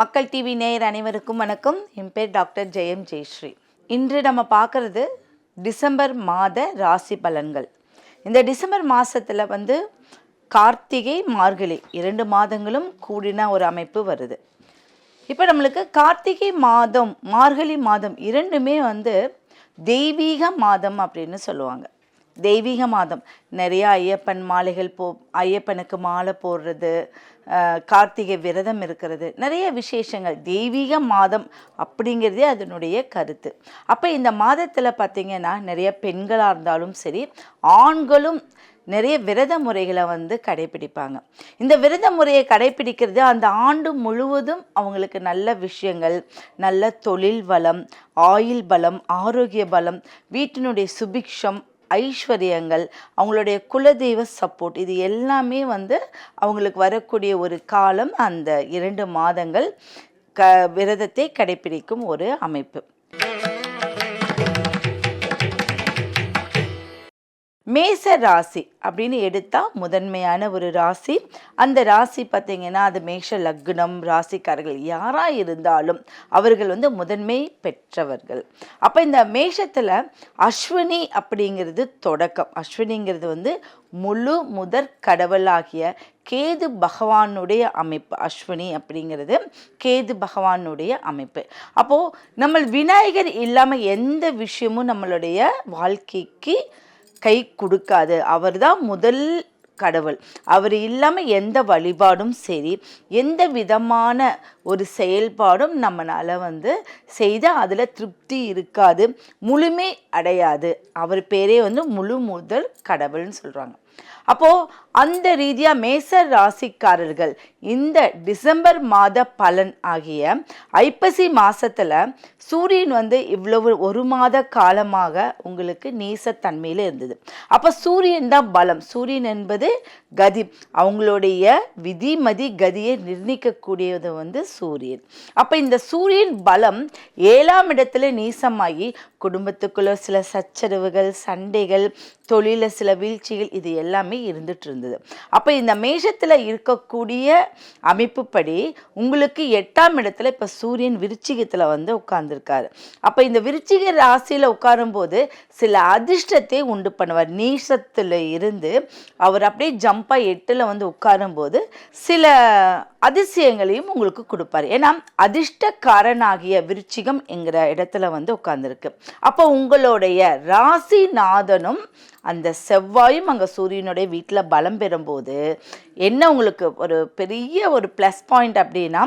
மக்கள் டிவி நேயர் அனைவருக்கும் வணக்கம். என் பேர் டாக்டர் ஜெயம் ஜெயஸ்ரீ. இன்று நம்ம பார்க்குறது டிசம்பர் மாத ராசி பலன்கள். இந்த டிசம்பர் மாதத்தில் வந்து கார்த்திகை மார்கழி இரண்டு மாதங்களும் கூடின ஒரு அமைப்பு வருது. இப்போ நம்மளுக்கு கார்த்திகை மாதம் மார்கழி மாதம் இரண்டுமே வந்து தெய்வீக மாதம் அப்படின்னு சொல்லுவாங்க. தெய்வீக மாதம். நிறைய ஐயப்பன் மாலைகள் போ ஐயப்பனுக்கு மாலை போடுறது கார்த்திகை விரதம் இருக்கிறது. நிறைய விசேஷங்கள். தெய்வீக மாதம் அப்படிங்கிறதே அதனுடைய கருத்து. அப்போ இந்த மாதத்தில் பார்த்திங்கன்னா நிறைய பெண்களாக இருந்தாலும் சரி ஆண்களும் நிறைய விரத முறைகளை வந்து கடைபிடிப்பாங்க. இந்த விரத முறையை கடைபிடிக்கிறது அந்த ஆண்டு முழுவதும் அவங்களுக்கு நல்ல விஷயங்கள் நல்ல தொழில் வளம் ஆயுள் பலம் ஆரோக்கிய பலம் வீட்டினுடைய சுபிக்ஷம் ஐஸ்வர்யங்கள் அவங்களுடைய குலதெய்வ சப்போர்ட் இது எல்லாமே வந்து அவங்களுக்கு வரக்கூடிய ஒரு காலம் அந்த இரண்டு மாதங்கள் க விரதத்தை கடைபிடிக்கும் ஒரு அமைப்பு. மேச ராசி அப்படின்னு எடுத்தால் முதன்மையான ஒரு ராசி. அந்த ராசி பார்த்தீங்கன்னா அது மேஷ லக்னம் ராசிக்காரர்கள் யாராக இருந்தாலும் அவர்கள் வந்து முதன்மை பெற்றவர்கள். அப்போ இந்த மேஷத்தில் அஸ்வினி அப்படிங்கிறது தொடக்கம். அஸ்வினிங்கிறது வந்து முழு முதற் கடவுளாகிய கேது பகவானுடைய அமைப்பு. அஸ்வினி அப்படிங்கிறது கேது பகவானுடைய அமைப்பு. அப்போது நம்ம விநாயகர் இல்லாமல் எந்த விஷயமும் நம்மளுடைய வாழ்க்கைக்கு கை கொடுக்காது. அவர் தான் முதல் கடவுள். அவர் இல்லாமல் எந்த வழிபாடும் சரி எந்த விதமான ஒரு செயல்பாடும் நம்மளால் வந்து செய்து அதில் திருப்தி இருக்காது முழுமை அடையாது. அவர் பேரே வந்து முழு முதல் கடவுள்னு சொல்கிறாங்க அப்போது அந்த ரீதியாக மேச ராசிக்காரர்கள் இந்த டிசம்பர் மாத பலன் ஆகிய ஐப்பசி மாசத்துல சூரியன் வந்து இவ்வளவு ஒரு மாத காலமாக உங்களுக்கு நீசத்தன்மையில் இருந்தது. அப்போ சூரியன் தான் பலம். சூரியன் என்பது கதி. அவங்களுடைய விதிமதி கதியை நிர்ணயிக்கக்கூடியது வந்து சூரியன். அப்போ இந்த சூரியன் பலம் ஏழாம் இடத்துல நீசமாகி குடும்பத்துக்குள்ள சில சச்சரவுகள் சண்டைகள் தொழிலில் சில வீழ்ச்சிகள் இது எல்லாமே இருந்துட்டு இருந்தது. அப்போ இந்த மேஷத்தில் இருக்கக்கூடிய அமைப்புப்படி உங்களுக்கு எட்டாம் இடத்துல இப்போ சூரியன் விருச்சிகத்தில் வந்து உட்கார்ந்துருக்காரு. அப்போ இந்த விருச்சிக ராசியில் உட்காரும்போது சில அதிர்ஷ்டத்தை உண்டு பண்ணுவார். நீசத்தில் இருந்து அவர் அப்படியே ஜம்பாக எட்டில் வந்து உட்காரும்போது சில அதிசயங்களையும் உங்களுக்கு கொடுப்பார். ஏன்னா அதிர்ஷ்டக்காரனாகிய விருச்சிகம் என்கிற இடத்துல வந்து உட்கார்ந்துருக்கு. அப்போ உங்களுடைய ராசிநாதனும் அந்த செவ்வாயும் அங்கே சூரியனுடைய வீட்டில் பலம் பெறும்போது என்ன உங்களுக்கு ஒரு பெரிய ஒரு ப்ளஸ் பாயிண்ட் அப்படின்னா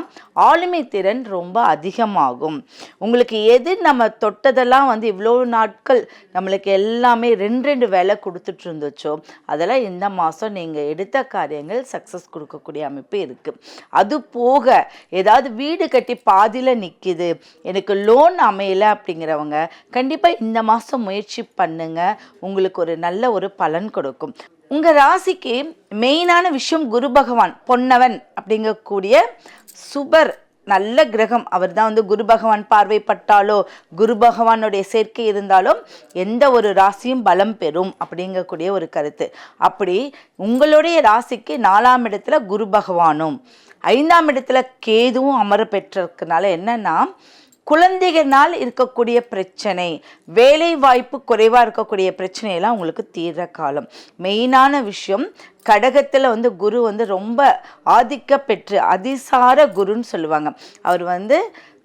ஆளுமை திறன் ரொம்ப அதிகமாகும். உங்களுக்கு எது நம்ம தொட்டதெல்லாம் வந்து இவ்வளோ நாட்கள் நம்மளுக்கு எல்லாமே ரெண்டு ரெண்டு வேலை கொடுத்துட்டு இருந்துச்சோ அதெல்லாம் இந்த மாதம் நீங்கள் எடுத்த காரியங்கள் சக்ஸஸ் கொடுக்கக்கூடிய அமைப்பு இருக்குது அது போக ஏதாவது வீடு கட்டி பாதியில் நிற்கிது எனக்கு லோன் அமையலை அப்படிங்கிறவங்க கண்டிப்பாக இந்த மாதம் முயற்சி பண்ணுங்கள் உங்களுக்கு ஒரு நல்ல ஒரு பலன் கொடுக்கும். உங்கள் ராசிக்கு மெயினான விஷயம் குரு பகவான் பொன்னவன் அப்படிங்கக்கூடிய சுபர் நல்ல கிரகம். அவர் தான் வந்து குரு பகவான் பார்வைப்பட்டாலோ குரு பகவானுடைய சேர்க்கை இருந்தாலும் எந்த ஒரு ராசியும் பலம் பெறும் அப்படிங்கக்கூடிய ஒரு கருத்து. அப்படி உங்களுடைய ராசிக்கு நாலாம் இடத்துல குரு பகவானும் ஐந்தாம் இடத்துல கேதுவும் அமர பெற்றிருக்கனால என்னன்னா குழந்தைகளால் இருக்கக்கூடிய பிரச்சனை வேலை வாய்ப்பு குறைவாக இருக்கக்கூடிய பிரச்சனையெல்லாம் உங்களுக்கு தீர்ற காலம். மெயினான விஷயம் கடகத்தில் வந்து குரு வந்து ரொம்ப ஆதிக்க பெற்று அதிசார குருன்னு சொல்லுவாங்க. அவர் வந்து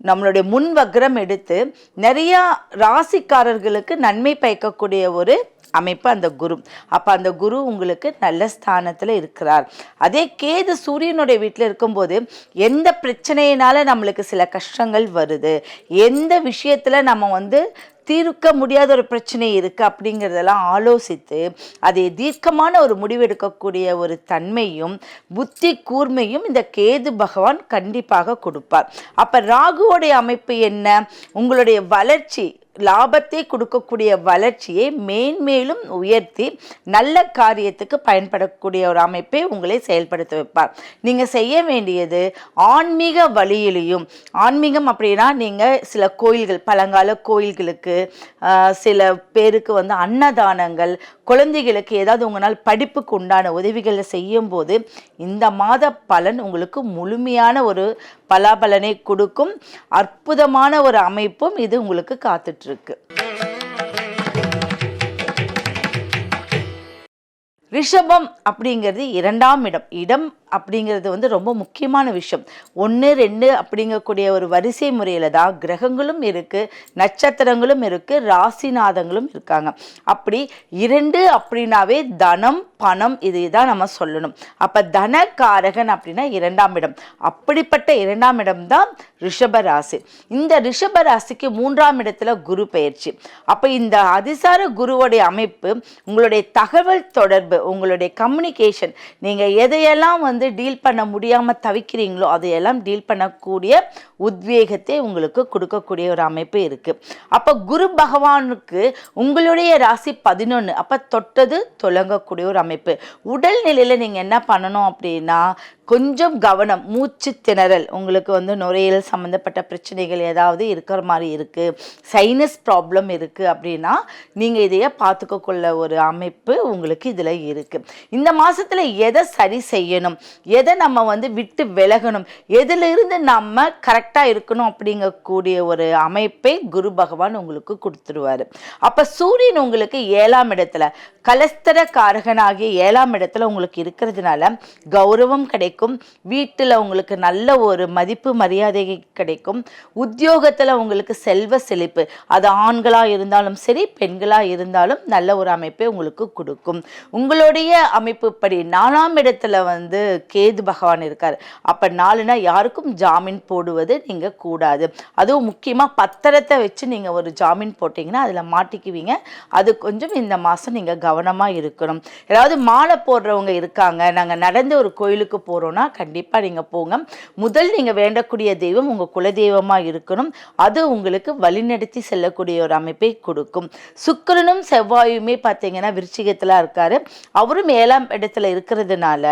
நம்மளுடைய முன் வக்ரம் எடுத்து நிறையா ராசிக்காரர்களுக்கு நன்மை பயக்கக்கூடிய ஒரு அமைப்பு அந்த குரு. அப்போ அந்த குரு உங்களுக்கு நல்ல ஸ்தானத்தில் இருக்கிறார். அதே கேது சூரியனுடைய வீட்டில் இருக்கும்போது எந்த பிரச்சனையினால நம்மளுக்கு சில கஷ்டங்கள் வருது? எந்த விஷயத்தில் நம்ம வந்து தீர்க்க முடியாத ஒரு பிரச்சனை இருக்குது அப்படிங்கிறதெல்லாம் ஆலோசித்து அதை தீர்க்கமான ஒரு முடிவெடுக்கக்கூடிய ஒரு தன்மையும் புத்தி கூர்மையும் இந்த கேது பகவான் கண்டிப்பாக கொடுப்பார். அப்போ ராகுவோடைய அமைப்பு என்ன? உங்களுடைய வளர்ச்சி லாபத்தை கொடுக்கக்கூடிய வளர்ச்சியை மேன்மேலும் உயர்த்தி நல்ல காரியத்துக்கு பயன்படக்கூடிய ஒரு அமைப்பை உங்களை செயல்படுத்த வைப்பார். நீங்கள் செய்ய வேண்டியது ஆன்மீக வழியிலையும் ஆன்மீகம் அப்படின்னா நீங்கள் சில கோயில்கள் பழங்கால கோயில்களுக்கு சில பேருக்கு வந்து அன்னதானங்கள் குழந்தைகளுக்கு ஏதாவது உங்களால் படிப்புக்கு உண்டான உதவிகளை செய்யும்போது இந்த மாத பலன் உங்களுக்கு முழுமையான ஒரு பலாபலனை கொடுக்கும் அற்புதமான ஒரு அமைப்பும் இது உங்களுக்கு காத்துட்ருக்கு. ரிஷபம் அப்படிங்கிறது இரண்டாம் இடம். இடம் அப்படிங்கிறது வந்து ரொம்ப முக்கியமான விஷயம். ஒன்று ரெண்டு அப்படிங்கக்கூடிய ஒரு வரிசை முறையில் தான் கிரகங்களும் இருக்குது நட்சத்திரங்களும் இருக்குது ராசிநாதங்களும் இருக்காங்க. அப்படி இரண்டு அப்படின்னாவே தனம் பணம் இதை தான் நம்ம சொல்லணும். அப்போ தனக்காரகன் அப்படின்னா இரண்டாம் இடம். அப்படிப்பட்ட இரண்டாம் இடம் தான் ரிஷபராசி. இந்த ரிஷபராசிக்கு மூன்றாம் இடத்துல குரு பயிற்சி அப்போ இந்த அதிசார குருவோடைய அமைப்பு உங்களுடைய தகவல் தொடர்பு உங்களுடைய கம்யூனிகேஷன் நீங்கள் எதையெல்லாம் வந்து வந்து டீல் பண்ண முடியாமல் தவிக்கிறீங்களோ அதையெல்லாம் டீல் பண்ணக்கூடிய உத்வேகத்தை உங்களுக்கு கொடுக்கக்கூடிய ஒரு அமைப்பு இருக்குது அப்போ குரு பகவானுக்கு உங்களுடைய ராசி பதினொன்று அப்போ தொட்டது தொடங்கக்கூடிய ஒரு அமைப்பு. உடல் நிலையில் நீங்கள் என்ன பண்ணணும் அப்படின்னா கொஞ்சம் கவனம் மூச்சு திணறல் உங்களுக்கு வந்து நுரையீரல் சம்மந்தப்பட்ட பிரச்சனைகள் ஏதாவது இருக்கிற மாதிரி இருக்குது சைனஸ் ப்ராப்ளம் இருக்குது அப்படின்னா நீங்கள் இதையே பார்த்துக்கொள்ள ஒரு அமைப்பு உங்களுக்கு இதில் இருக்குது இந்த மாதத்தில் எதை சரி செய்யணும்? எதை நம்ம வந்து விட்டு விலகணும்? எதிலிருந்து நம்ம கரெக்டாக இருக்கணும் அப்படிங்கக்கூடிய ஒரு அமைப்பை குரு பகவான் உங்களுக்கு கொடுத்துருவாரு. அப்போ சூரியன் உங்களுக்கு ஏழாம் இடத்துல கலஸ்தர காரகனாகிய ஏழாம் இடத்துல உங்களுக்கு இருக்கிறதுனால கௌரவம் கிடைக்கும். வீட்டில் உங்களுக்கு நல்ல ஒரு மதிப்பு மரியாதை கிடைக்கும். உத்தியோகத்தில் உங்களுக்கு செல்வ செழிப்பு அது ஆண்களாக இருந்தாலும் சரி பெண்களாக இருந்தாலும் நல்ல ஒரு அமைப்பை உங்களுக்கு கொடுக்கும். உங்களுடைய அமைப்புப்படி நாலாம் இடத்துல வந்து கேது பகவான் இருக்கார். அப்போ நாலுனா யாருக்கும் ஜாமீன் போடுவது நீங்கள் கூடாது. அதுவும் முக்கியமாக பத்திரத்தை வச்சு நீங்கள் ஒரு ஜாமீன் போட்டிங்கன்னா அதில் மாட்டிக்குவீங்க. அது கொஞ்சம் இந்த மாதம் நீங்கள் கவனமாக இருக்கணும். ஏதாவது மாலை போடுறவங்க இருக்காங்க. நாங்கள் நடந்து ஒரு கோயிலுக்கு போகிறோன்னா கண்டிப்பாக நீங்கள் போங்க. முதல் நீங்கள் வேண்டக்கூடிய தெய்வம் உங்கள் குலதெய்வமாக இருக்கணும். அது உங்களுக்கு வழிநடத்தி செல்லக்கூடிய ஒரு அமைப்பை கொடுக்கும். சுக்கிரனும் செவ்வாயுமே பார்த்தீங்கன்னா விருச்சிகத்தில் இருக்காரு. அவரும் ஏழாம் இடத்துல இருக்கிறதுனால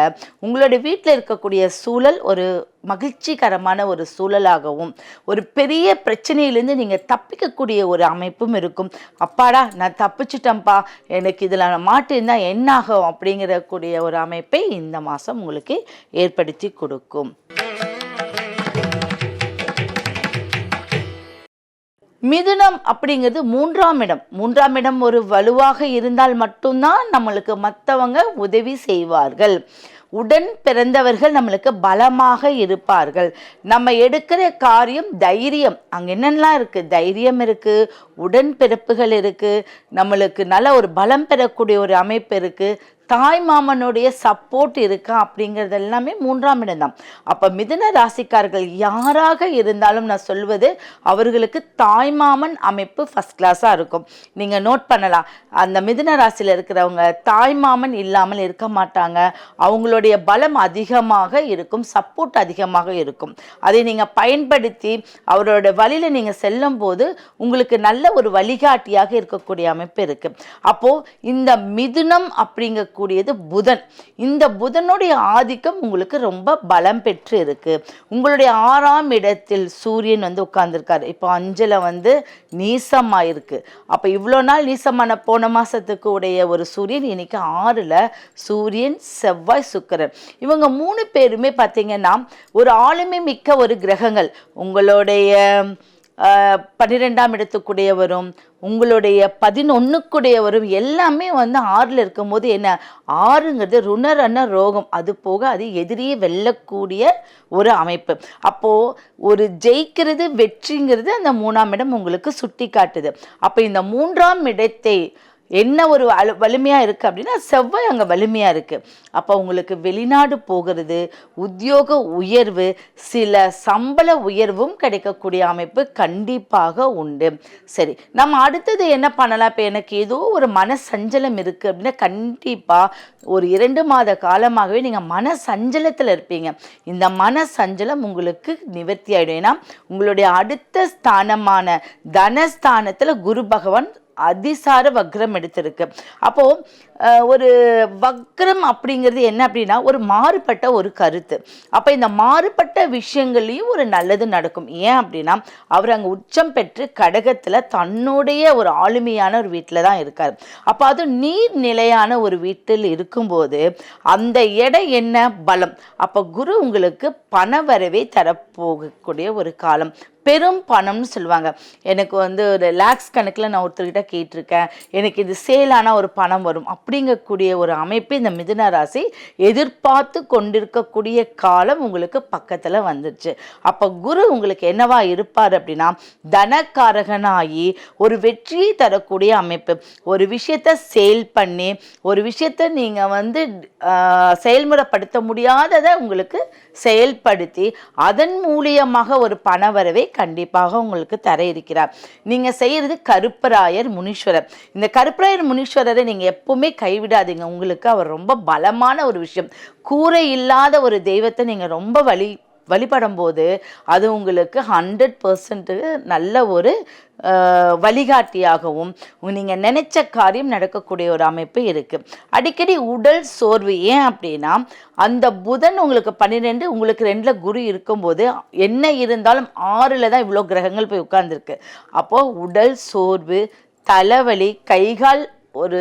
உங்களுடைய வீட்டில் இருக்கக்கூடிய சூழல் ஒரு மகிழ்ச்சிகரமான ஒரு சூழலாகவும் ஒரு பெரிய பிரச்சனையிலேருந்து நீங்கள் தப்பிக்கக்கூடிய ஒரு அமைப்பும் இருக்கும். அப்பாடா நான் தப்பிச்சிட்டேன்ப்பா. எனக்கு இதில் நான் மாட்டிருந்தால் என்ன ஆகும் அப்படிங்கிற கூடிய ஒரு அமைப்பை இந்த மாதம் உங்களுக்கு ஏற்படுத்தி கொடுக்கும். மிதுனம் அப்படிங்கிறது மூன்றாம் இடம். மூன்றாம் இடம் ஒரு வலுவாக இருந்தால் மட்டும்தான் நம்மளுக்கு மற்றவங்க உதவி செய்வார்கள். உடன் பிறந்தவர்கள் நம்மளுக்கு பலமாக இருப்பார்கள். நம்ம எடுக்கிற காரியம் தைரியம். அங்கே என்னென்னலாம் இருக்குது தைரியம் இருக்குது உடன்பிறப்புகள் இருக்குது நம்மளுக்கு நல்ல ஒரு பலம் பெறக்கூடிய ஒரு அமைப்பு இருக்குது தாய் மாமனுடைய சப்போர்ட் இருக்கா அப்படிங்கிறது எல்லாமே மூன்றாம் இடம் தான் அப்போ மிதுன ராசிக்காரர்கள் யாராக இருந்தாலும் நான் சொல்வது அவர்களுக்கு தாய் மாமன் அமைப்பு ஃபஸ்ட் கிளாஸாக இருக்கும். நீங்கள் நோட் பண்ணலாம். அந்த மிதுன ராசியில் இருக்கிறவங்க தாய் மாமன் இல்லாமல் இருக்க மாட்டாங்க. அவங்களுடைய பலம் அதிகமாக இருக்கும் சப்போர்ட் அதிகமாக இருக்கும். அதை நீங்கள் பயன்படுத்தி அவரோட வழியில் நீங்கள் செல்லும் போது உங்களுக்கு நல்ல ஒரு வழிகாட்டியாக இருக்கக்கூடிய அமைப்பு இருக்குது அப்போது இந்த மிதுனம் அப்படிங்க கூடியது புதன். இந்த புதனுடைய ஆதிக்கம் உங்களுக்கு ரொம்ப பலம் பெற்று இருக்கு உங்களுடைய ஆறாம் இடத்தில் சூரியன் வந்து உட்கார்ந்துருக்காரு. இப்போ அஞ்சில் வந்து நீசமாக இருக்கு அப்போ இவ்வளோ நாள் நீசமான போன மாதத்துக்கு உடைய ஒரு சூரியன் இன்னைக்கு ஆறில் சூரியன் செவ்வாய் சுக்கரன். இவங்க மூணு பேருமே பார்த்தீங்கன்னா ஒரு ஆளுமை மிக்க ஒரு கிரகங்கள். உங்களுடைய பன்னிரெண்டாம் இடத்துக்குடையவரும் உங்களுடைய பதினொன்றுக்குடையவரும் எல்லாமே வந்து ஆறில் இருக்கும்போது என்ன? ஆறுங்கிறது ருணரன ரோகம். அது போக அது எதிரியே வெல்லக்கூடிய ஒரு அமைப்பு. அப்போது ஒரு ஜெயிக்கிறது வெற்றிங்கிறது அந்த மூணாம் இடம் உங்களுக்கு சுட்டி காட்டுது அப்போ இந்த மூன்றாம் இடத்தை என்ன ஒரு வலு வலிமையாக இருக்குது அப்படின்னா செவ்வாய் அங்கே வலிமையாக இருக்குது அப்போ உங்களுக்கு வெளிநாடு போகிறது உத்தியோக உயர்வு சில சம்பள உயர்வும் கிடைக்கக்கூடிய அமைப்பு கண்டிப்பாக உண்டு. சரி நம்ம அடுத்தது என்ன பண்ணலாம்? இப்போ எனக்கு ஏதோ ஒரு மன சஞ்சலம் இருக்குது அப்படின்னா கண்டிப்பாக ஒரு இரண்டு மாத காலமாகவே நீங்கள் மன சஞ்சலத்தில் இருப்பீங்க. இந்த மன சஞ்சலம் உங்களுக்கு நிவர்த்தி ஆகிடும் ஏன்னா உங்களுடைய அடுத்த ஸ்தானமான தனஸ்தானத்தில் குரு பகவான் அதிசார வக்ரம் எடுத்திருக்கு. அப்போ ஒரு வக்ரம் அப்படிங்கிறது என்ன அப்படின்னா ஒரு மாறுபட்ட ஒரு கருத்து. அப்போ இந்த மாறுபட்ட விஷயங்கள்லையும் ஒரு நல்லது நடக்கும். ஏன் அப்படின்னா அவர் அங்கே உச்சம் பெற்று கடகத்தில் தன்னுடைய ஒரு ஆளுமையான ஒரு வீட்டில் தான் இருக்கார். அப்போ அது நீர் நிலையான ஒரு வீட்டில் இருக்கும்போது அந்த எடை என்ன? பலம். அப்போ குரு உங்களுக்கு பண வரவே தரப்போகக்கூடிய ஒரு காலம். பெரும் பணம்னு சொல்லுவாங்க. எனக்கு வந்து ஒரு லேக்ஸ் கணக்கில் நான் ஒருத்தர்கிட்ட கேட்டிருக்கேன். எனக்கு இது சேலான ஒரு பணம் வரும். அப்படிங்கக்கூடிய ஒரு அமைப்பு இந்த மிதுன ராசி எதிர்பார்த்து கொண்டிருக்கக்கூடிய காலம் உங்களுக்கு பக்கத்தில் வந்துடுச்சு அப்போ குரு உங்களுக்கு என்னவா இருப்பார் அப்படின்னா தனக்காரகனாகி ஒரு வெற்றியை தரக்கூடிய அமைப்பு. ஒரு விஷயத்தை சேல் பண்ணி ஒரு விஷயத்தை நீங்கள் வந்து செயல்முறைப்படுத்த முடியாததை உங்களுக்கு செயல்படுத்தி அதன் மூலியமாக ஒரு பண வரவை கண்டிப்பாக உங்களுக்கு தர இருக்கிறார். நீங்கள் செய்கிறது கருப்பராயர் முனீஸ்வரர். இந்த கருப்பராயர் முனீஸ்வரரை நீங்கள் எப்பவுமே கைவிடாதீங்க. உங்களுக்கு அவர் ரொம்ப பலமான ஒரு விஷயம். கூரை இல்லாத ஒரு தெய்வத்தை நீங்கள் ரொம்ப வழி வழிபடும் போது அது உங்களுக்கு ஹண்ட்ரட் பர்சன்ட்டு நல்ல ஒரு வழிகாட்டியாகவும் நீங்கள் நினைச்ச காரியம் நடக்கக்கூடிய ஒரு அமைப்பு இருக்குது அடிக்கடி உடல் சோர்வு ஏன் அப்படின்னா அந்த புதன் உங்களுக்கு பன்னிரெண்டு உங்களுக்கு ரெண்டில் குரு இருக்கும்போது என்ன இருந்தாலும் ஆறில் தான் இவ்வளோ கிரகங்கள் போய் உட்கார்ந்துருக்கு. அப்போது உடல் சோர்வு தலைவலி கைகால் ஒரு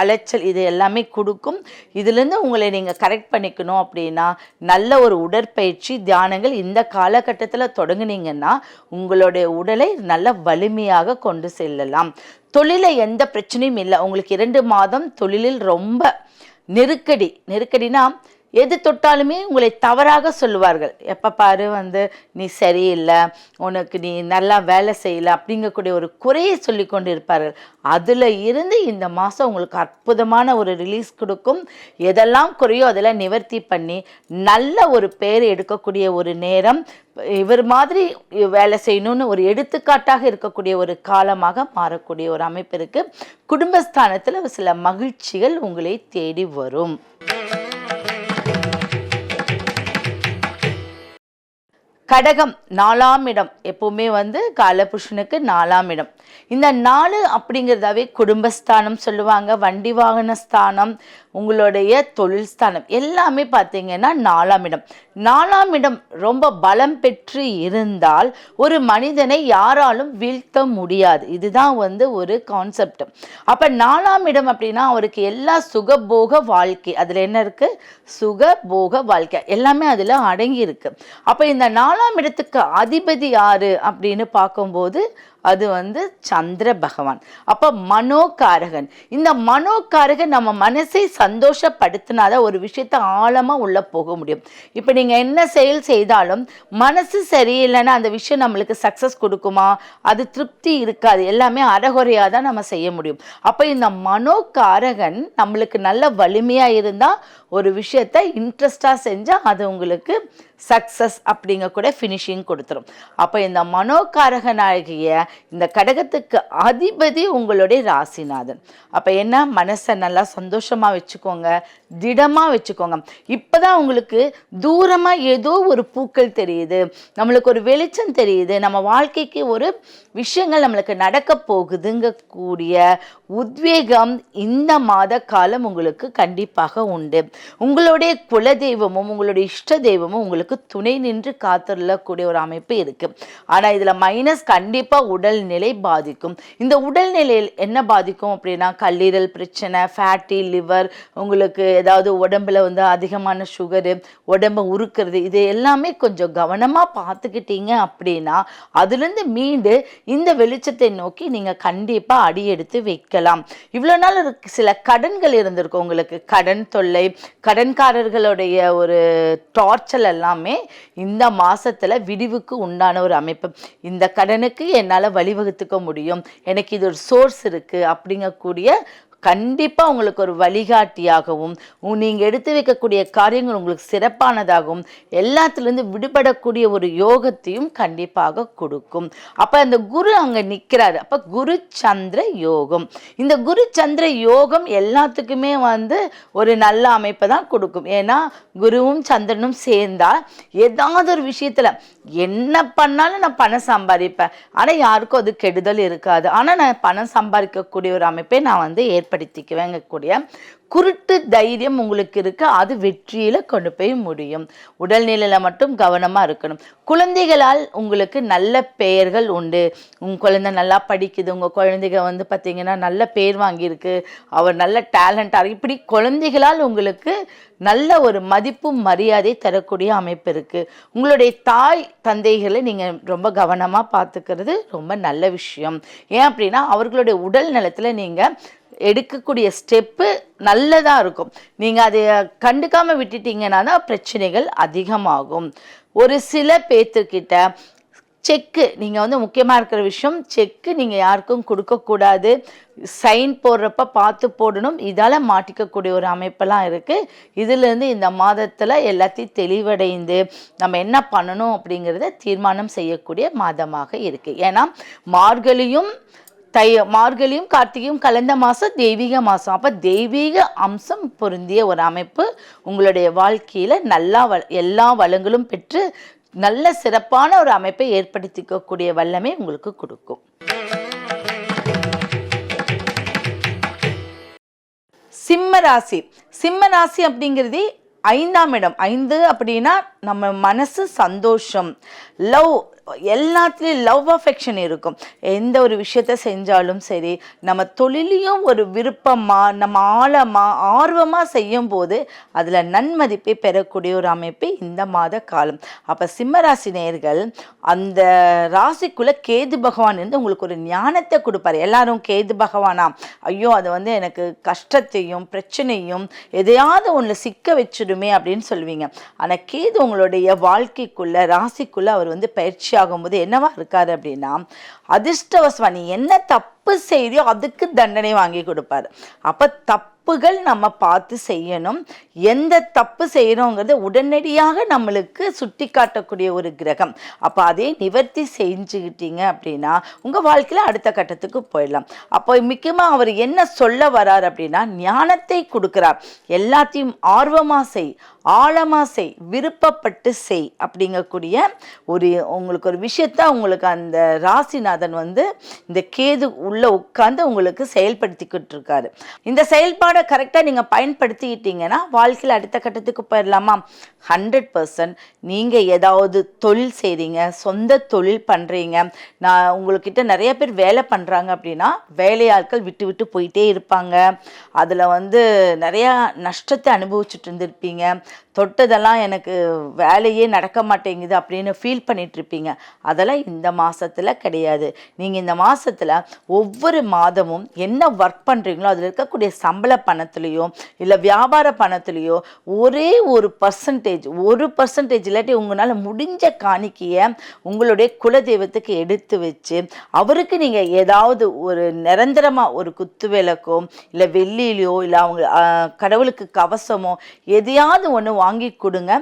அலைச்சல் இது எல்லாமே கொடுக்கும். இதுலேருந்து உங்களை நீங்கள் கரெக்ட் பண்ணிக்கணும் அப்படின்னா நல்ல ஒரு உடற்பயிற்சி தியானங்கள் இந்த காலகட்டத்தில் தொடங்குனீங்கன்னா உங்களுடைய உடலை நல்ல வலிமையாக கொண்டு செல்லலாம். தொழிலில் எந்த பிரச்சனையும் இல்லை. உங்களுக்கு இரண்டு மாதம் தொழிலில் ரொம்ப நெருக்கடி. நெருக்கடினா எது தொட்டாலுமே உங்களை தவறாக சொல்லுவார்கள். எப்போ பாரு வந்து நீ சரியில்லை உனக்கு நீ நல்லா வேலை செய்யலை அப்படிங்கக்கூடிய ஒரு குறையை சொல்லி கொண்டு இருப்பார்கள் அதில் இருந்து இந்த மாதம் உங்களுக்கு அற்புதமான ஒரு ரிலீஸ் கொடுக்கும். எதெல்லாம் குறையோ அதெல்லாம் நிவர்த்தி பண்ணி நல்ல ஒரு பேர் எடுக்கக்கூடிய ஒரு நேரம் இவர் மாதிரி வேலை செய்யணும்னு ஒரு எடுத்துக்காட்டாக இருக்கக்கூடிய ஒரு காலமாக மாறக்கூடிய ஒரு அமைப்பு இருக்குது குடும்பஸ்தானத்தில் சில மகிழ்ச்சிகள் உங்களை தேடி வரும். கடகம் நாலாம் இடம். எப்பவுமே வந்து காலபுருஷனுக்கு நாலாம் இடம். இந்த நாலு அப்படிங்கிறதாவே குடும்பஸ்தானம் சொல்லுவாங்க வண்டி வாகன ஸ்தானம் உங்களுடைய தொழில் ஸ்தானம். எல்லாமே பார்த்தீங்கன்னா நாலாம் இடம். நாலாம் இடம் ரொம்ப பலம் பெற்று இருந்தால் ஒரு மனிதனை யாராலும் வீழ்த்த முடியாது. இதுதான் வந்து ஒரு கான்செப்ட் அப்போ நாலாம் இடம் அப்படின்னா அவருக்கு எல்லா சுகபோக வாழ்க்கை. அதில் என்ன இருக்குது சுகபோக வாழ்க்கை. எல்லாமே அதில் அடங்கி இருக்குது அப்போ இந்த நாலாம் இடத்துக்கு அதிபதி யார் அப்படின்னு பார்க்கும்போது அது வந்து சந்திர பகவான். அப்போ மனோகாரகன். இந்த மனோகாரகன் நம்ம மனசை சந்தோஷப்படுத்தினாதான் ஒரு விஷயத்தை ஆழமாக உள்ளே போக முடியும். இப்போ நீங்கள் என்ன செயல் செய்தாலும் மனசு சரியில்லைன்னா அந்த விஷயம் நம்மளுக்கு சக்ஸஸ் கொடுக்குமா? அது திருப்தி இருக்காது. எல்லாமே அறகுறையாக தான் நம்ம செய்ய முடியும். அப்போ இந்த மனோகாரகன் நம்மளுக்கு நல்ல வலிமையாக இருந்தால் ஒரு விஷயத்தை இன்ட்ரெஸ்டாக செஞ்சால் அது உங்களுக்கு சக்ஸஸ் அப்படிங்க கூட ஃபினிஷிங் கொடுத்துரும். அப்போ இந்த மனோகாரகனாகிய இந்த கடகத்துக்கு அதிபதி உங்களுடைய ராசிநாதன். அப்போ என்ன? மனசை நல்லா சந்தோஷமாக வச்சுக்கோங்க. திடமாக வச்சுக்கோங்க. இப்போ தான் உங்களுக்கு தூரமாக ஏதோ ஒரு பூக்கள் தெரியுது. நம்மளுக்கு ஒரு வெளிச்சம் தெரியுது. நம்ம வாழ்க்கைக்கு ஒரு விஷயங்கள் நம்மளுக்கு நடக்க போகுதுங்க கூடிய உத்வேகம் இந்த மாத காலம் உங்களுக்கு கண்டிப்பாக உண்டு. உங்களுடைய குல தெய்வமும் உங்களுடைய இஷ்ட தெய்வமும் உங்களுக்கு துணை நின்று காத்துள்ளக்கூடிய ஒரு அமைப்பு இருக்கு. ஆனால் இதில் மைனஸ் கண்டிப்பாக உடல்நிலை பாதிக்கும். இந்த உடல்நிலையில் என்ன பாதிக்கும் அப்படின்னா கல்லீரல் பிரச்சனை ஃபேட்டி லிவர் உங்களுக்கு ஏதாவது உடம்புல வந்து அதிகமான சுகரு உடம்பை உருக்குறது இது எல்லாமே கொஞ்சம் கவனமாக பார்த்துக்கிட்டீங்க அப்படின்னா அதுலேருந்து மீண்டு இந்த வெளிச்சத்தை நோக்கி நீங்கள் கண்டிப்பாக அடி எடுத்து வைக்கலாம். இவ்வளோ நாள் சில கடன்கள் இருந்திருக்கும் உங்களுக்கு கடன் தொல்லை கடன்காரர்களுடைய ஒரு டார்ச்சல் எல்லாமே இந்த மாதத்தில் விடிவுக்கு உண்டான ஒரு அமைப்பு. இந்த கடனுக்கு என்னால் வழிவகுத்துக்க முடியும். எனக்கு இது ஒரு சோர்ஸ் இருக்குது அப்படிங்கக்கூடிய கண்டிப்பாக உங்களுக்கு ஒரு வழிகாட்டியாகவும் நீங்கள் எடுத்து வைக்கக்கூடிய காரியங்கள் உங்களுக்கு சிறப்பானதாகவும் எல்லாத்துலேருந்து விடுபடக்கூடிய ஒரு யோகத்தையும் கண்டிப்பாக கொடுக்கும். அப்போ அந்த குரு அங்கே நிற்கிறாரு அப்போ குரு சந்திர யோகம். இந்த குரு சந்திர யோகம் எல்லாத்துக்குமே வந்து ஒரு நல்ல அமைப்பை தான் கொடுக்கும். ஏன்னா குருவும் சந்திரனும் சேர்ந்தால் ஏதாவது ஒரு விஷயத்தில் என்ன பண்ணாலும் நான் பணம் சம்பாதிப்பேன். ஆனால் யாருக்கும் அது கெடுதல் இருக்காது. ஆனால் நான் பணம் சம்பாதிக்கக்கூடிய ஒரு அமைப்பை நான் வந்து ஏற்ப ஏற்படுத்திக்குவேங்கக்கூடிய குருட்டு தைரியம் உங்களுக்கு இருக்குது அது வெற்றியில் கொண்டு போய் முடியும். உடல்நிலையில் மட்டும் கவனமாக இருக்கணும். குழந்தைகளால் உங்களுக்கு நல்ல பெயர்கள் உண்டு. உங்கள் குழந்தை நல்லா படிக்குது. உங்கள் குழந்தைங்க வந்து பார்த்திங்கன்னா நல்ல பேர் வாங்கியிருக்கு. அவர் நல்ல டேலண்டாக இப்படி குழந்தைகளால் உங்களுக்கு நல்ல ஒரு மதிப்பும் மரியாதை தரக்கூடிய அமைப்பு இருக்குது உங்களுடைய தாய் தந்தைகளை நீங்கள் ரொம்ப கவனமாக பார்த்துக்கிறது ரொம்ப நல்ல விஷயம். ஏன் அப்படின்னா அவர்களுடைய உடல் நலத்தில் நீங்கள் எடுக்கக்கூடிய ஸ்டெப்பு நல்லதாக இருக்கும். நீங்கள் அதை கண்டுக்காமல் விட்டுட்டீங்கன்னா தான் பிரச்சனைகள் அதிகமாகும். ஒரு சில பேர்த்துக்கிட்ட செக்கு நீங்கள் வந்து முக்கியமாக இருக்கிற விஷயம் செக்கு நீங்கள் யாருக்கும் கொடுக்கக்கூடாது சைன் போடுறப்ப பார்த்து போடணும். இதால் மாட்டிக்கக்கூடிய ஒரு அமைப்பெல்லாம் இருக்குது இதிலேருந்து இந்த மாதத்தில் எல்லாத்தையும் தெளிவடைந்து நம்ம என்ன பண்ணணும் அப்படிங்கிறத தீர்மானம் செய்யக்கூடிய மாதமாக இருக்குது ஏன்னா மார்கழியும் தை மார்கழியும் கார்த்திகையும் கலந்த மாதம் தெய்வீக மாதம் அப்போ தெய்வீக அம்சம் பொருந்திய ஒரு அமைப்பு உங்களுடைய வாழ்க்கையில் நல்லா வ எல்லா வளங்களும் பெற்று நல்ல சிறப்பான ஒரு அமைப்பை ஏற்படுத்திக்கக்கூடிய வல்லமை உங்களுக்கு கொடுக்கும். சிம்ம ராசி. சிம்ம ராசி அப்படிங்கிறது ஐந்தாம் இடம். ஐந்து அப்படின்னா நம்ம மனசு சந்தோஷம். லவ் எல்லாத்துலேயும் லவ் அஃபெக்ஷன் இருக்கும். எந்த ஒரு விஷயத்த செஞ்சாலும் சரி நம்ம தொழிலையும் ஒரு விருப்பமாக நம்ம ஆழமாக ஆர்வமாக செய்யும் போது அதில் நன்மதிப்பை பெறக்கூடிய ஒரு அமைப்பு இந்த மாத காலம். அப்போ சிம்மராசி நேர்கள் அந்த ராசிக்குள்ளே கேது பகவான் இருந்து உங்களுக்கு ஒரு ஞானத்தை கொடுப்பார். எல்லாரும் கேது பகவானா? ஐயோ அது வந்து எனக்கு கஷ்டத்தையும் பிரச்சனையும் எதையாவது ஒன்று சிக்க வச்சிடுமே அப்படின்னு சொல்லுவீங்க. ஆனால் கேது உங்களுடைய வாழ்க்கைக்குள்ளே ராசிக்குள்ளே அவர் வந்து பயிற்சி ஆகும்போது என்னவா இருக்காரு அப்படின்னா அதிர்ஷ்டவசமா நீ என்ன தப்பு செய்தியோ அதுக்கு தண்டனை வாங்கி கொடுப்பாரு. அப்ப தப்புகள் நம்ம பார்த்து செய்யணும். எந்த தப்பு செய்யறோங்கிறத உடனடியாக நம்மளுக்கு சுட்டி காட்டக்கூடிய ஒரு கிரகம். அப்போ அதே நிவர்த்தி செஞ்சுக்கிட்டீங்க அப்படின்னா உங்கள் வாழ்க்கையில் அடுத்த கட்டத்துக்கு போயிடலாம். அப்போ முக்கியமாக அவர் என்ன சொல்ல வரார் அப்படின்னா ஞானத்தை கொடுக்குறார். எல்லாத்தையும் ஆர்வமாக செய் ஆழமாக செய் விருப்பப்பட்டு செய் அப்படிங்கக்கூடிய ஒரு உங்களுக்கு ஒரு விஷயத்த உங்களுக்கு அந்த ராசிநாதன் வந்து இந்த கேது உள்ள உட்கார்ந்து உங்களுக்கு செயல்படுத்திக்கிட்டு இருக்காரு. இந்த செயல்பாடு கரெக்டாக நீங்கள் பயன்படுத்திக்கிட்டீங்கன்னா வாழ்க்கையில் அடுத்த கட்டத்துக்கு போயிடலாமா? ஹண்ட்ரட் பர்சன்ட் நீங்கள் ஏதாவது தொழில் செய்கிறீங்க சொந்த தொழில் பண்ணுறீங்க நான் உங்கள்கிட்ட நிறைய பேர் வேலை பண்ணுறாங்க அப்படின்னா வேலையாட்கள் விட்டு விட்டு போயிட்டே இருப்பாங்க. அதில் வந்து நிறையா நஷ்டத்தை அனுபவிச்சுட்டு இருந்திருப்பீங்க. தொட்டதெல்லாம் எனக்கு வேலையே நடக்க மாட்டேங்குது அப்படின்னு ஃபீல் பண்ணிகிட்ருப்பீங்க இருப்பீங்க அதெல்லாம் இந்த மாதத்தில் கிடையாது. நீங்கள் இந்த மாதத்தில் ஒவ்வொரு மாதமும் என்ன ஒர்க் பண்ணுறீங்களோ அதில் இருக்கக்கூடிய சம்பள பணத்துலேயோ இல்லை வியாபார பணத்துலேயோ ஒரே ஒரு பர்சன்டேஜ் ஒரு பர்சன்டேஜ் இல்லாட்டி உங்களால் முடிஞ்ச காணிக்கையை உங்களுடைய குலதெய்வத்துக்கு எடுத்து வச்சு அவருக்கு நீங்கள் ஏதாவது ஒரு நிரந்தரமாக ஒரு குத்து விளக்கோ இல்லை வெள்ளியிலையோ இல்லை அவங்க கடவுளுக்கு கவசமோ எதையாவது ஒன்று வாங்க கொடுங்க.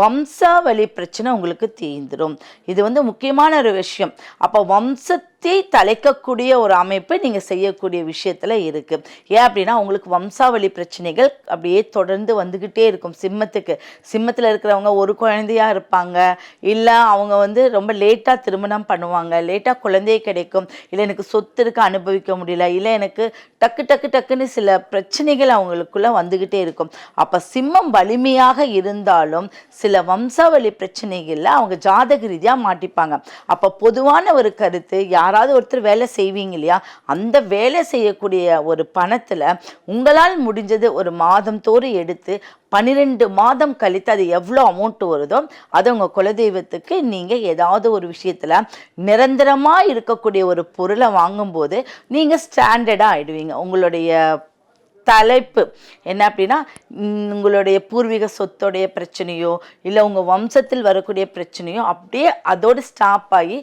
வம்சாவளி பிரச்சனை உங்களுக்கு தீந்துடும் இது வந்து முக்கியமான ஒரு விஷயம். அப்போ வம்சத்தை தலைக்கக்கூடிய ஒரு அமைப்பு நீங்கள் செய்யக்கூடிய விஷயத்தில் இருக்குது ஏன் அப்படின்னா உங்களுக்கு வம்சாவளி பிரச்சனைகள் அப்படியே தொடர்ந்து வந்துக்கிட்டே இருக்கும். சிம்மத்துக்கு. சிம்மத்தில் இருக்கிறவங்க ஒரு குழந்தையாக இருப்பாங்க. இல்லை அவங்க வந்து ரொம்ப லேட்டாக திருமணம் பண்ணுவாங்க. லேட்டாக குழந்தையே கிடைக்கும். இல்லை எனக்கு சொத்து இருக்க அனுபவிக்க முடியல. இல்லை எனக்கு டக்கு டக்கு டக்குன்னு சில பிரச்சனைகள் அவங்களுக்குள்ள வந்துக்கிட்டே இருக்கும். அப்போ சிம்மம் வலிமையாக இருந்தாலும் சில வம்சாவளி பிரச்சனைகளில் அவங்க ஜாதக ரீதியாக மாட்டிப்பாங்க. அப்போ பொதுவான ஒரு கருத்து யாராவது ஒருத்தர் வேலை செய்வீங்க இல்லையா? அந்த வேலை செய்யக்கூடிய ஒரு பணத்தில் உங்களால் முடிஞ்சது ஒரு மாதம் தோறும் எடுத்து பன்னிரெண்டு மாதம் கழித்து அது எவ்வளோ அமௌண்ட் வருதோ அது உங்கள் குலதெய்வத்துக்கு நீங்கள் ஏதாவது ஒரு விஷயத்தில் நிரந்தரமாக இருக்கக்கூடிய ஒரு பொருளை வாங்கும்போது நீங்கள் ஸ்டாண்டர்டாக ஆகிடுவீங்க உங்களுடைய தலைப்பு. என்ன அப்படின்னா உங்களுடைய பூர்வீக சொத்தோடைய பிரச்சனையோ இல்லை உங்கள் வம்சத்தில் வரக்கூடிய பிரச்சனையோ அப்படியே அதோடு ஸ்டாப் ஆகி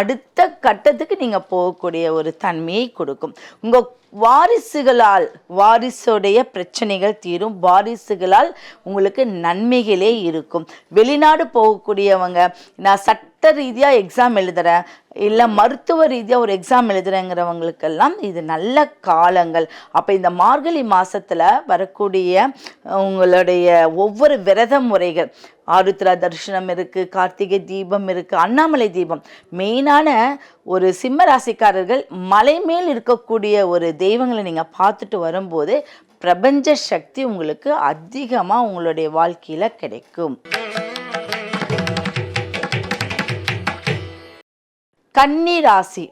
அடுத்த கட்டத்துக்கு நீங்கள் போகக்கூடிய ஒரு தன்மையை கொடுக்கும். உங்கள் வாரிசுகளால் வாரிசுடைய பிரச்சனைகள் தீரும். வாரிசுகளால் உங்களுக்கு நன்மைகளே இருக்கும். வெளிநாடு போகக்கூடியவங்க நான் சட்ட சட்ட ரீதியாக எக்ஸாம் எழுதுகிறேன் இல்லை மருத்துவ ரீதியாக ஒரு எக்ஸாம் எழுதுறேங்கிறவங்களுக்கெல்லாம் இது நல்ல காலங்கள். அப்போ இந்த மார்கழி மாதத்தில் வரக்கூடிய உங்களுடைய ஒவ்வொரு விரத முறைகள் ஆருத்ரா தரிசனம் இருக்குது கார்த்திகை தீபம் இருக்குது அண்ணாமலை தீபம். மெயினான ஒரு சிம்ம ராசிக்காரர்கள் மலை மேல் இருக்கக்கூடிய ஒரு தெய்வங்களை நீங்கள் பார்த்துட்டு வரும்போது பிரபஞ்ச சக்தி உங்களுக்கு அதிகமாக உங்களுடைய வாழ்க்கையில் கிடைக்கும். கன்னி ராசி.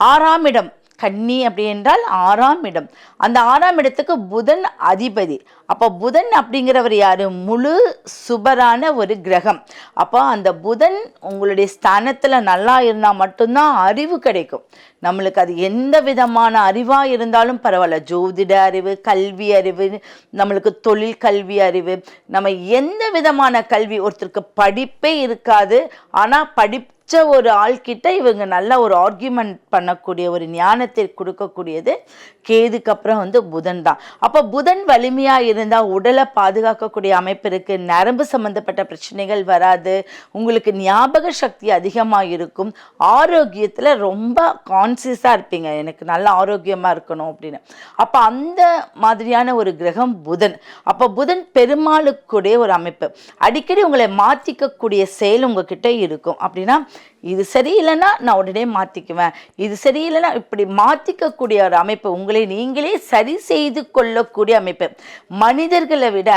ஆறாம் இடம். கன்னி அப்படி என்றால் ஆறாம் இடம். அந்த ஆறாம் இடத்துக்கு புதன் அதிபதி. அப்போ புதன் அப்படிங்கிறவர் யார்? முழு சுபரான ஒரு கிரகம். அப்போ அந்த புதன் உங்களுடைய ஸ்தானத்தில் நல்லா இருந்தால் மட்டும்தான் அறிவு கிடைக்கும். நம்மளுக்கு அது எந்த விதமான அறிவாக இருந்தாலும் பரவாயில்ல. ஜோதிட அறிவு கல்வி அறிவு நம்மளுக்கு தொழில் கல்வி அறிவு. நம்ம எந்த விதமான கல்வி? ஒருத்தருக்கு படிப்பே இருக்காது. ஆனால் படி படித்த ஒரு ஆள்கிட்ட இவங்க நல்ல ஒரு ஆர்கியூமெண்ட் பண்ணக்கூடிய ஒரு ஞானத்தை கொடுக்கக்கூடியது கேதுக்கு அப்புறம் வந்து புதன் தான். அப்போ புதன் வலிமையாக இருந்தால் உடலை பாதுகாக்கக்கூடிய அமைப்பு இருக்குது நரம்பு சம்மந்தப்பட்ட பிரச்சனைகள் வராது. உங்களுக்கு ஞாபக சக்தி அதிகமாக இருக்கும். ஆரோக்கியத்தில் ரொம்ப கான்சியஸாக இருப்பீங்க. எனக்கு நல்ல ஆரோக்கியமாக இருக்கணும் அப்படின்னு. அப்போ அந்த மாதிரியான ஒரு கிரகம் புதன். அப்போ புதன் பெருமாளுக்குடைய ஒரு அமைப்பு. அடிக்கடி உங்களை மாற்றிக்கக்கூடிய செயல் உங்ககிட்ட இருக்கும். அப்படின்னா இது சரியில்லைன்னா நான் உடனே மாற்றிக்குவேன் இது சரியில்லைன்னா இப்படி மாற்றிக்கக்கூடிய ஒரு அமைப்பு உங்களை நீங்களே சரி செய்து கொள்ளக்கூடிய அமைப்பு. மனிதர்களை விட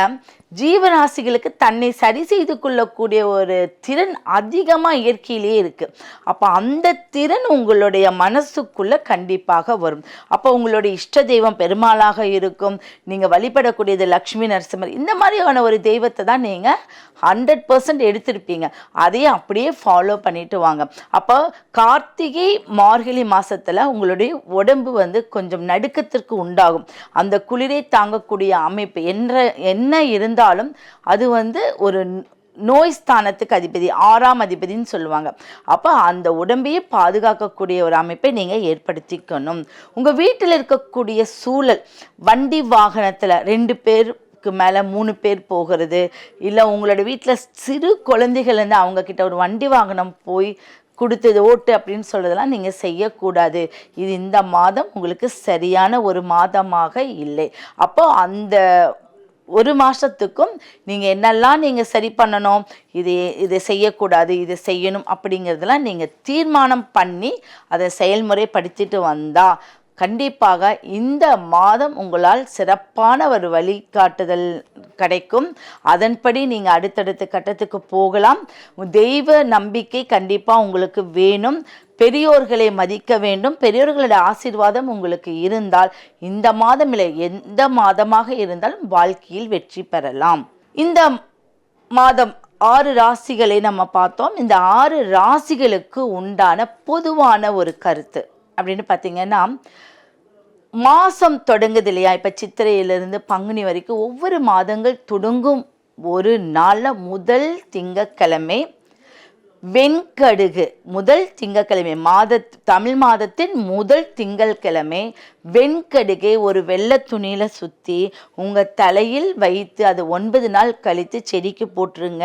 ஜீவராசிகளுக்கு தன்னை சரி செய்து கொள்ளக்கூடிய ஒரு திறன் அதிகமாக இயற்கையிலேயே இருக்குது அப்போ அந்த திறன் உங்களுடைய மனசுக்குள்ளே கண்டிப்பாக வரும். அப்போ உங்களுடைய இஷ்ட தெய்வம் பெருமாளாக இருக்கும். நீங்கள் வழிபடக்கூடியது லக்ஷ்மி நரசிம்மர் இந்த மாதிரியான ஒரு தெய்வத்தை தான் நீங்கள் ஹண்ட்ரட் பர்சன்ட் எடுத்திருப்பீங்க. அதையே அப்படியே ஃபாலோ பண்ணிட்டு வாங்க. அப்போ கார்த்திகை மார்கழி மாதத்தில் உங்களுடைய உடம்பு வந்து கொஞ்சம் நடுக்கத்திற்கு உண்டாகும். அந்த குளிரை தாங்கக்கூடிய அமைப்பு என்ற என்ன இருந்தால் இருந்தாலும் அது வந்து ஒரு நோய் ஸ்தானத்துக்கு அதிபதி ஆறாம் அதிபதின்னு சொல்லுவாங்க. அப்போ அந்த உடம்பையே பாதுகாக்கக்கூடிய ஒரு அமைப்பை நீங்கள் ஏற்படுத்திக்கணும். உங்கள் வீட்டில் இருக்கக்கூடிய சூழல் வண்டி வாகனத்தில் ரெண்டு பேர் மேலே மூணு பேர் போகிறது இல்லை உங்களோட வீட்டில் சிறு குழந்தைகள் இருந்து அவங்க கிட்ட ஒரு வண்டி வாகனம் போய் கொடுத்தது ஓட்டு அப்படின்னு சொல்கிறதெல்லாம் நீங்கள் செய்யக்கூடாது. இது இந்த மாதம் உங்களுக்கு சரியான ஒரு மாதமாக இல்லை. அப்போ அந்த ஒரு மாதத்துக்கும் நீங்கள் என்னெல்லாம் நீங்கள் சரி பண்ணணும் இது இதை செய்யக்கூடாது இதை செய்யணும் அப்படிங்கிறதெல்லாம் நீங்கள் தீர்மானம் பண்ணி அதை செயல்முறைப்படுத்திட்டு வந்தால் கண்டிப்பாக இந்த மாதம் உங்களால் சிறப்பான ஒரு வழிகாட்டுதல் கிடைக்கும். அதன்படி நீங்கள் அடுத்தடுத்த கட்டத்துக்கு போகலாம். தெய்வ நம்பிக்கை கண்டிப்பாக உங்களுக்கு வேணும். பெரியோர்களை மதிக்க வேண்டும். பெரியோர்களுடைய ஆசீர்வாதம் உங்களுக்கு இருந்தால் இந்த மாதம் இல்லை எந்த மாதமாக இருந்தாலும் வாழ்க்கையில் வெற்றி பெறலாம். இந்த மாதம் ஆறு ராசிகளை நம்ம பார்த்தோம். இந்த ஆறு ராசிகளுக்கு உண்டான பொதுவான ஒரு கருத்து. அப்படின்னு பார்த்தீங்கன்னா மாதம் தொடங்குது இல்லையா? இப்போ சித்திரையிலிருந்து பங்குனி வரைக்கும் ஒவ்வொரு மாதங்கள் தொடங்கும் ஒரு நாளில் முதல் திங்கக்கிழமை வெண்கடுகு. முதல் திங்கக்கிழமை மாத தமிழ் மாதத்தின் முதல் திங்கட்கிழமை வெண்கடுகை ஒரு வெள்ளை துணியில் சுற்றி உங்கள் தலையில் வைத்து அது ஒன்பது நாள் கழித்து செடிக்கு போட்டுருங்க.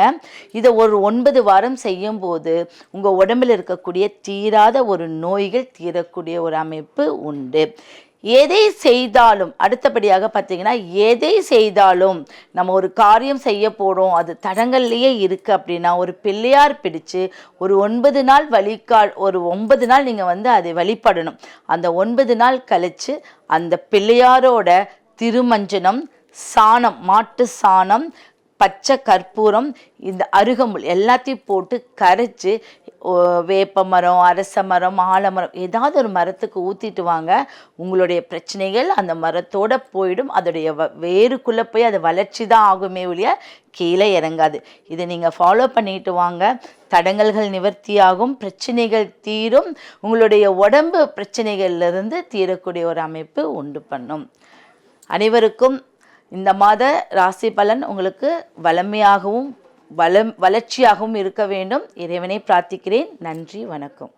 இதை ஒரு ஒன்பது வாரம் செய்யும்போது உங்கள் உடம்பில் இருக்கக்கூடிய தீராத ஒரு நோய்கள் தீரக்கூடிய ஒரு அமைப்பு உண்டு. எதை செய்தாலும் அடுத்தபடியாக பார்த்தீங்கன்னா எதை செய்தாலும் நம்ம ஒரு காரியம் செய்ய போகிறோம் அது தடங்கள்லேயே இருக்குது அப்படின்னா ஒரு பிள்ளையார் பிடிச்சு ஒரு ஒன்பது நாள் வழிகா ஒரு ஒன்பது நாள் நீங்கள் வந்து அதை வழிபடணும். அந்த ஒன்பது நாள் கழித்து அந்த பிள்ளையாரோட திருமஞ்சனம் சாணம் மாட்டு சாணம் பச்சை கற்பூரம் இந்த அருகம்புல் எல்லாத்தையும் போட்டு கரைச்சி வேப்ப மரம் அரச மரம் ஆலமரம் ஏதாவது ஒரு மரத்துக்கு ஊற்றிட்டு வாங்க. உங்களுடைய பிரச்சனைகள் அந்த மரத்தோட போயிடும். அதோடைய வ வேருக்குள்ளே போய் அது வளர்ச்சி தான் ஆகுமே ஒழிய கீழே இறங்காது. இதை நீங்கள் ஃபாலோ பண்ணிட்டு வாங்க. தடங்கல்கள் நிவர்த்தியாகும். பிரச்சனைகள் தீரும். உங்களுடைய உடம்பு பிரச்சனைகள்லேருந்து தீரக்கூடிய ஒரு அமைப்பு உண்டு பண்ணும். அனைவருக்கும் இந்த மாத ராசி பலன் உங்களுக்கு வளமையாகவும் வளம் வளர்ச்சியாகவும் இருக்க வேண்டும். இறைவனை பிரார்த்திக்கிறேன். நன்றி வணக்கம்.